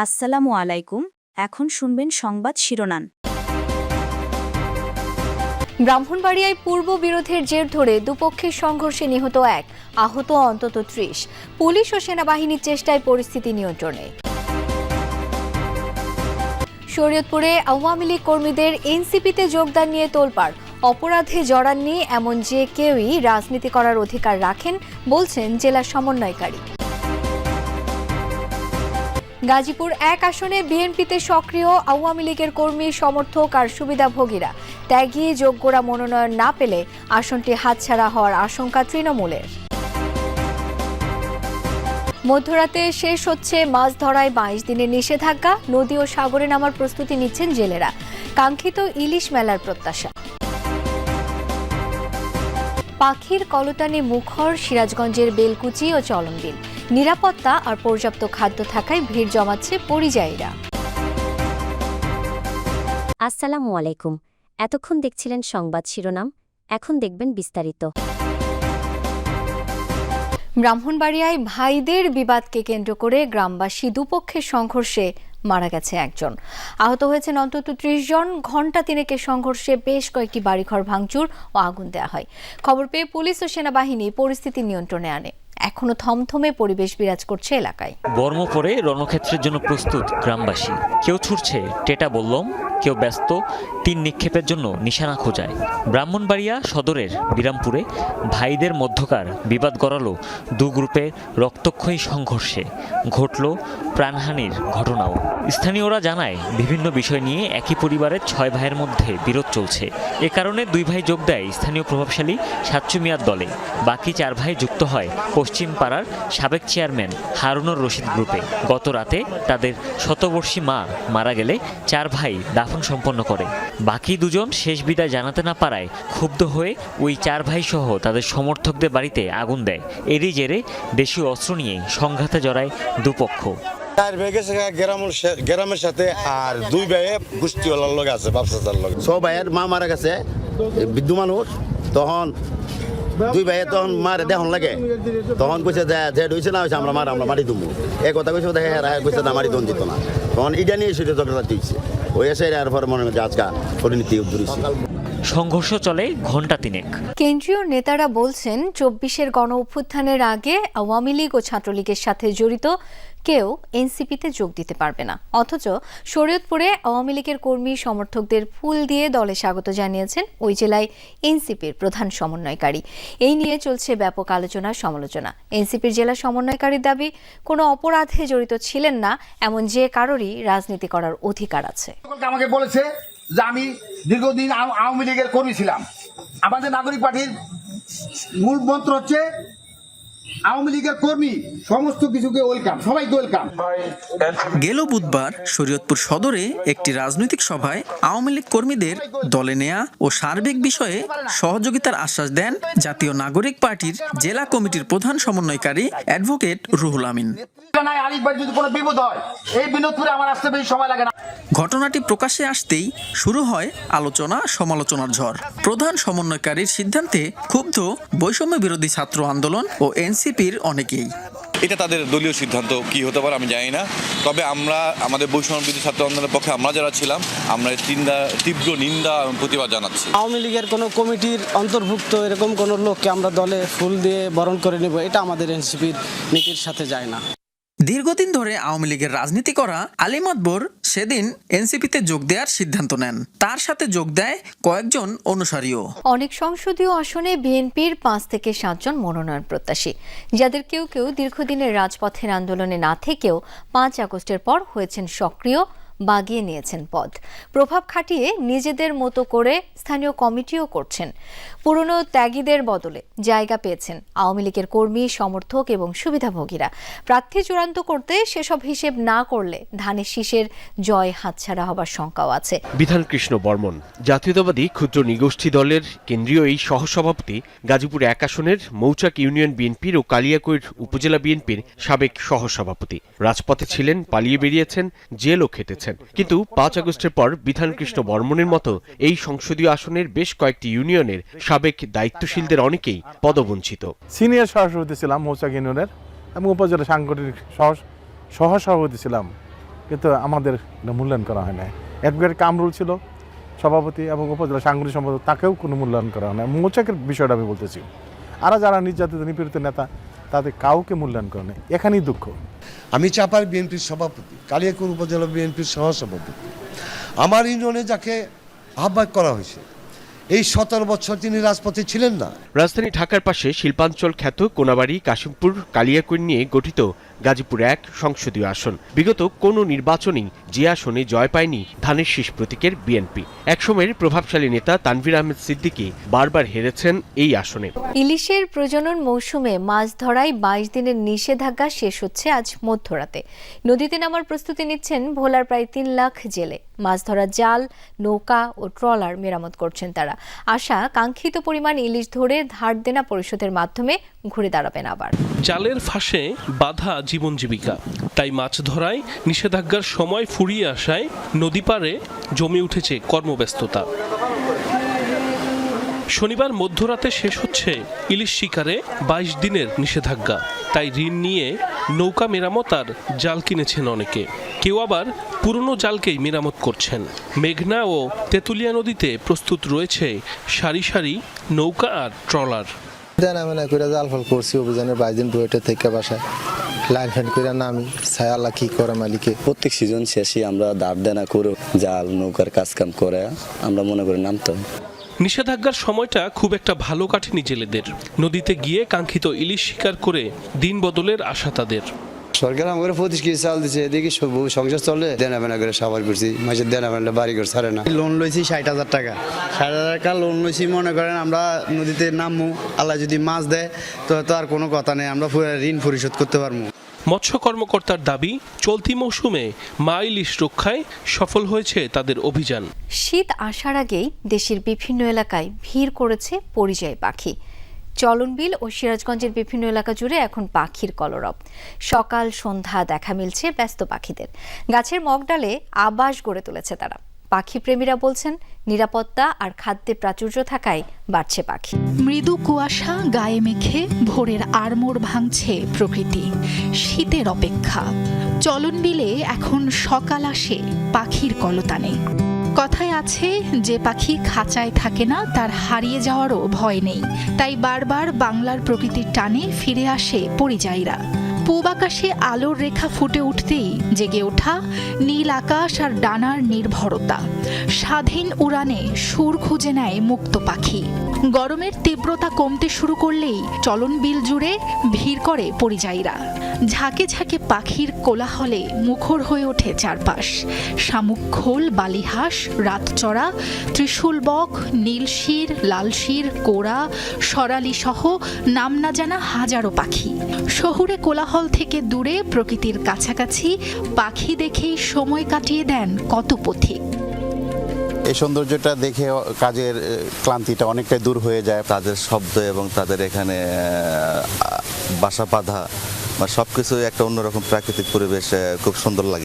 আসসালামু আলাইকুম, এখন শুনবেন সংবাদ শিরোনাম। ব্রাহ্মণবাড়িয়ায় পূর্ব বিরোধের জের ধরে দুপক্ষের সংঘর্ষে নিহত এক, আহত অন্তত ত্রিশ। পুলিশ ও সেনাবাহিনীর চেষ্টায় পরিস্থিতি নিয়ন্ত্রণে। শরীয়তপুরে আওয়ামী লীগ কর্মীদের এনসিপিতে যোগদান নিয়ে তোলপাড়। অপরাধে জড়াননি এমন যে কেউই রাজনীতি করার অধিকার রাখেন, বলছেন জেলা সমন্বয়কারী। গাজীপুর এক আসনে বিএনপিতে সক্রিয় আওয়ামী লীগের কর্মী, সমর্থক আর সুবিধাভোগীরা। ত্যাগী, যোগ্যরা মনোনয়ন না পেলে আসনটি হাতছাড়া হওয়ার আশঙ্কা তৃণমূলের। মধ্যরাতে শেষ হচ্ছে মাছ ধরায় বাইশ দিনের নিষেধাজ্ঞা। নদী ও সাগরে নামার প্রস্তুতি নিচ্ছেন জেলেরা। কাঙ্ক্ষিত ইলিশ মেলার প্রত্যাশা। পাখির কলতানে মুখর, সিরাজগঞ্জের বেলকুচি ও চলমবিল নিরাপত্তা আর পর্যাপ্ত খাদ্য থাকায় ভিড় জমাচ্ছে পরিযায়ীরা। আসসালামু আলাইকুম। এতক্ষণ দেখছিলেন সংবাদ শিরোনাম এখন দেখবেন বিস্তারিত। ব্রাহ্মণবাড়িয়ায় ভাইদের বিবাদকে কেন্দ্র করে গ্রামবাসী দুপক্ষের সংঘর্ষে মারা গেছে একজন। আহত হয়েছেন অন্তত ত্রিশ জন ঘণ্টা তিনেকের সংঘর্ষে বেশ কয়েকটি বাড়িঘর ভাঙচুর ও আগুন দেওয়া হয়। খবর পেয়ে পুলিশ ও সেনাবাহিনী পরিস্থিতি নিয়ন্ত্রণে আনে। এখনও থমথমে পরিবেশ বিরাজ করছে এলাকায়। বর্ম পরে রণক্ষেত্রের জন্য প্রস্তুত গ্রামবাসী। কেউ ছুটছে, টেটা বললম, কেউ ব্যস্ত, তিন নিক্ষেপের জন্য নিশানা খোঁজায়। ব্রাহ্মণবাড়িয়া সদরের বিরামপুরে ভাইদের মধ্যকার বিবাদ গড়ালো দু গ্রুপের রক্তক্ষয়ী সংঘর্ষে। ঘটল প্রাণহানির ঘটনাও। স্থানীয়রা জানায়, বিভিন্ন বিষয় নিয়ে একই পরিবারের ছয় ভাইয়ের মধ্যে বিরোধ চলছে। এ কারণে দুই ভাই যোগ দেয় স্থানীয় প্রভাবশালী সাতচু মিয়ার দলে। বাকি চার ভাই যুক্ত হয় পাড়ার সাবেক চেয়ারম্যান হারুনুর রশিদ গ্রুপে গত রাতে তাদের শতবর্ষী মা মারা গেলে চার ভাই দাফন সম্পন্ন করে। বাকি দুজন শেষ বিদায় জানাতে না পারায় ক্ষুব্ধ হয়ে ওই চার ভাই সহ তাদের সমর্থকদের বাড়িতে আগুন দেয়। এরই জেরে দেশীয় অস্ত্র নিয়ে সংঘাতে জড়ায় দুপক্ষ। চার ভাই গেছে গ্রামের সাথে আর দুই ভাই গোষ্ঠীওয়ালার লগে আছে ব্যবসাদার সব ভাইয়ের মা মারা গেছে বৃদ্ধ মানুষ তখন দুই ভাইয়ের তখন মারে দেখন লাগে। তখন কইছে যে যে হইছে না হয়েছে আমরা মার আমরা মারি দুমু। এই কথা কইছে দেখে হেরা কইছে না মারি দন দিত না। তখন ইটা নিয়ে সেটা ঝগড়া দিচ্ছে ওই এসে আর পরে মনে যে আজকা পরিণতি উদ্ধরিছে সংঘর্ষ চলে ঘণ্টা তিনেক। কেন্দ্রীয় নেতারা বলছেন চব্বিশের গণ অভ্যুত্থানের আগে আওয়ামী লীগ ও ছাত্রলীগের সাথে জড়িত কেউ এনসিপিতে যোগ দিতে পারবে না। অথচ শরীয়তপুরে আওয়ামী লীগের কর্মী সমর্থকদের ফুল দিয়ে দলে স্বাগত জানিয়েছেন ওই জেলায় এনসিপির প্রধান সমন্বয়কারী। এই নিয়ে চলছে ব্যাপক আলোচনা, সমালোচনা। এনসিপির জেলা সমন্বয়কারীর দাবি, কোনো অপরাধে জড়িত ছিলেন না, এমন যে কারোরই রাজনীতি করার অধিকার আছে। আমাকে বলেছে যে আমি দীর্ঘদিন আওয়ামী লীগের কর্মী ছিলাম। আমাদের নাগরিক পার্টির মূল মন্ত্র হচ্ছে আওয়ামী লীগের কর্মী সমস্ত কিছুকে ওয়েলকাম সবাইকে ওয়েলকাম গেল বুধবার শরীয়তপুর সদরে একটি রাজনৈতিক সভায় আওয়ামী লীগ কর্মীদের দলে নেয়া ও সার্বিক বিষয়ে সহযোগিতার আশ্বাস দেন জাতীয় নাগরিক পার্টির জেলা কমিটির প্রধান সমন্বয়কারী অ্যাডভোকেট রুহুল আমিন। ঘটনাটি প্রকাশ্যে আসতেই শুরু হয় আলোচনা সমালোচনার ঝড়। প্রধান সমন্বয়কারীর সিদ্ধান্তে ক্ষুব্ধ বৈষম্য বিরোধী ছাত্র আন্দোলন ও এনসিপির অনেকেই। এটা তাদের দলীয় সিদ্ধান্ত কি হতে পারে আমি জানি না। তবে আমরা আমাদের বৈষম্য বিরোধী ছাত্র আন্দোলনের পক্ষে আমরা যারা ছিলাম আমরা তিনটা তীব্র নিন্দা এবং প্রতিবাদ জানাচ্ছি। আওয়ামী লীগের কোনো কমিটির অন্তর্ভুক্ত এরকম কোনো লোককে আমরা দলে ফুল দিয়ে বরণ করে নেব এটা আমাদের এনসিপির নীতির সাথে যায় না। দীর্ঘদিন ধরে আওয়ামী লীগের রাজনীতি করা আলী আকবর সেদিন এনসিপিতে যোগ দেওয়ার সিদ্ধান্ত নেন। তার সাথে যোগ দেয় কয়েকজন অনুসারীও। অনেক সংসদীয় আসনে বিএনপির পাঁচ থেকে সাতজন মনোনয়ন প্রত্যাশী। যাদের কেউ কেউ দীর্ঘদিনের রাজপথের আন্দোলনে না থেকেও পাঁচ আগস্টের পর হয়েছেন সক্রিয় বাগিয়ে নিয়েছেন পদ। প্রভাব খাটিয়ে নিজেদের মতো করে স্থানীয় কমিটিও করছেন। পুরনো ত্যাগীদের বদলে জায়গা পেয়েছেন আওয়ামী লীগের কর্মী, সমর্থক এবং সুবিধাভোগীরা। প্রার্থী চূড়ান্ত করতে সেসব হিসেব না করলে ধানের শীষের জয় হাতছাড়া হবার শঙ্কাও আছে। বিধান কৃষ্ণ বর্মন, জাতীয়তাবাদী ক্ষুদ্র নিগোষ্ঠী দলের কেন্দ্রীয় এই সহসভাপতি গাজীপুর এক আসনের মৌচাক ইউনিয়ন বিএনপির ও কালিয়াকৈর উপজেলা বিএনপির সাবেক সহসভাপতি। রাজপথে ছিলেন, পালিয়ে বেরিয়েছেন, জেলও খেটেছেন। কিন্তু পাঁচ আগস্টের পর বিধান কৃষ্ণ বর্মনের মতো এই সংসদীয় আসনের বেশ কয়েকটি ইউনিয়নের সাবেক দায়িত্বশীলদের অনেকেই পদবঞ্চিত। সিনিয়র সহসভাপতি ছিলাম মৌচাক ইউনিয়নের এবং উপজেলা সাংগঠনিক সহ সহসভাপতি ছিলাম। কিন্তু আমাদের মূল্যায়ন করা হয় না অ্যাডভোকেট কামরুল ছিল সভাপতি এবং উপজেলা সাংগঠনিক সম্পাদক, তাকেও কোনো মূল্যায়ন করা হয় না মৌচাকের বিষয়টা আমি বলতেছি। আর যারা নির্যাতিত, নিপীড়িত নেতা তাদের কাউকে মূল্যায়ন করে না। এখানেই দুঃখ। আমি চাপার বিএনপির সভাপতি কালিয়াকুর উপজেলা বিএনপির সহসভাপতি। আমার ইউনিয়নে যাকে আহ্বায়ক করা হয়েছে এই সতেরো বছর তিনি রাজপথে ছিলেন না। রাজধানী ঢাকার পাশে শিল্পাঞ্চল খ্যাত কোনাবাড়ি কাশিমপুর কালিয়াকুর নিয়ে গঠিত গাজীপুর এক সংসদীয় আসন। বিগত কোনো নির্বাচনেই যে আসনে জয় পায়নি ধানের শীষ প্রতীকের বিএনপি। একসময়ের প্রভাবশালী নেতা তানভীর আহমেদ সিদ্দিকী বারবার হেরেছেন এই আসনে। ইলিশের প্রজনন মৌসুমে মাছ ধরায় বাইশ দিনের নিষেধাজ্ঞা শেষ হচ্ছে আজ মধ্যরাতে। নদীতে নামার প্রস্তুতি নিচ্ছেন ভোলার প্রায় তিন লাখ জেলে। মাছ ধরার জাল নৌকা ও ট্রলার মেরামত করছেন তারা। আশা কাঙ্ক্ষিত পরিমাণ ইলিশ ধরে ধার দেনা পরিশোধের মাধ্যমে ঘুরে দাঁড়াবেন আবার। জালের ফাঁসে বাধা জীবন জীবিকা। তাই মাছ ধরায়, নিষেধাজ্ঞার সময় ফুরিয়ে আসায় নদী পারে জমে উঠেছে কর্মব্যস্ততা। শনিবার মধ্যরাতে শেষ হচ্ছে ইলিশ শিকারে বাইশ দিনের নিষেধাজ্ঞা। তাই ঋণ নিয়ে নৌকা মেরামত আর জাল কিনেছেন অনেকে। কেউ আবার পুরনো জালকেই মেরামত করছেন। মেঘনা ও তেঁতুলিয়া নদীতে প্রস্তুত রয়েছে সারি সারি নৌকা আর ট্রলার। দেনা মেনা করে জাল ফল করছি, অভিযানের বাইশ দিন থেকে বাসায়। লাইন ফ্যান করে নামি ছায় আল্লাহ কি করে মালিকে? প্রত্যেক সিজন শেষে আমরা দাঁড় দেনা করে জাল নৌকার কাজ কাম করে আমরা মনে করি নামতাম নিষেধাজ্ঞার সময়টা খুব একটা ভালো কাটেনি জেলেদের। নদীতে গিয়ে কাঙ্ক্ষিত ইলিশ শিকার করে দিন বদলের আশা তাদের। সরকার আমাকে পঁচিশ কেজি চাল দিছে এদিকে সব সংসার চলে দেনা মেনা করে সাবার করছি মাসের দেনা মেনা বাড়ি করে ছাড়ে না। লোন লইছি ষাট হাজার টাকা। ষাট হাজার টাকা লোন লইছি মনে করেন আমরা নদীতে নামবো আল্লাহ যদি মাছ দেয় তো তো আর কোনো কথা নেই আমরা ঋণ পরিশোধ করতে পারব মৎস্য কর্মকর্তার দাবি, চলতি মৌসুমে মা ইলিশ রক্ষায় সফল হয়েছে তাদের অভিযান। শীত আসার আগেই দেশের বিভিন্ন এলাকায় ভিড় করেছে পরিযায়ী পাখি। চলনবিল ও সিরাজগঞ্জের বিভিন্ন এলাকা জুড়ে এখন পাখির কলরব। সকাল সন্ধ্যা দেখা মিলছে ব্যস্ত পাখিদের। গাছের মগডালে আবাস গড়ে তুলেছে তারা। পাখি প্রেমীরা বলছেন, নিরাপত্তা আর খাদ্যে প্রাচুর্য থাকায় বাড়ছে পাখি। মৃদু কুয়াশা গায়ে মেখে ভোরের আড়মোড় ভাঙছে প্রকৃতি। শীতের অপেক্ষা। চলন বিলে এখন সকাল আসে, পাখির কলতানে। কথায় আছে, যে পাখি খাঁচায় থাকে না, তার হারিয়ে যাওয়ারও ভয় নেই। তাই বারবার বাংলার প্রকৃতির টানে ফিরে আসে পরিযায়ীরা। পূব আকাশে আলোর রেখা ফুটে উঠতেই জেগে ওঠা নীল আকাশ আর ডানার নির্ভরতা। স্বাধীন উড়ানে সুর খুঁজে নেয় মুক্ত পাখি। গরমের তীব্রতা কমতে শুরু করলেই চলন বিল জুড়ে ভিড় করে পরিযায়ীরা। ঝাঁকে ঝাঁকে পাখির কোলাহলে মুখর হয়ে ওঠে চারপাশ। শামুক খোল, বালিহাঁস, রাতচড়া, ত্রিশূল বক নীলশির লালশির কোড়া, সরালি সহ নাম না জানা হাজারো পাখি। শহুরে কোলাহল থেকে দূরে প্রকৃতির কাছাকাছি পাখি দেখেই সময় কাটিয়ে দেন কত পথিক। এই সৌন্দর্যটা দেখে কাজের ক্লান্তিটা অনেকটাই দূর হয়ে যায়। তাদের শব্দ এবং তাদের এখানে বাসা বাঁধা বা সব কিছু একটা অন্যরকম প্রাকৃতিক পরিবেশ খুব সুন্দর লাগে।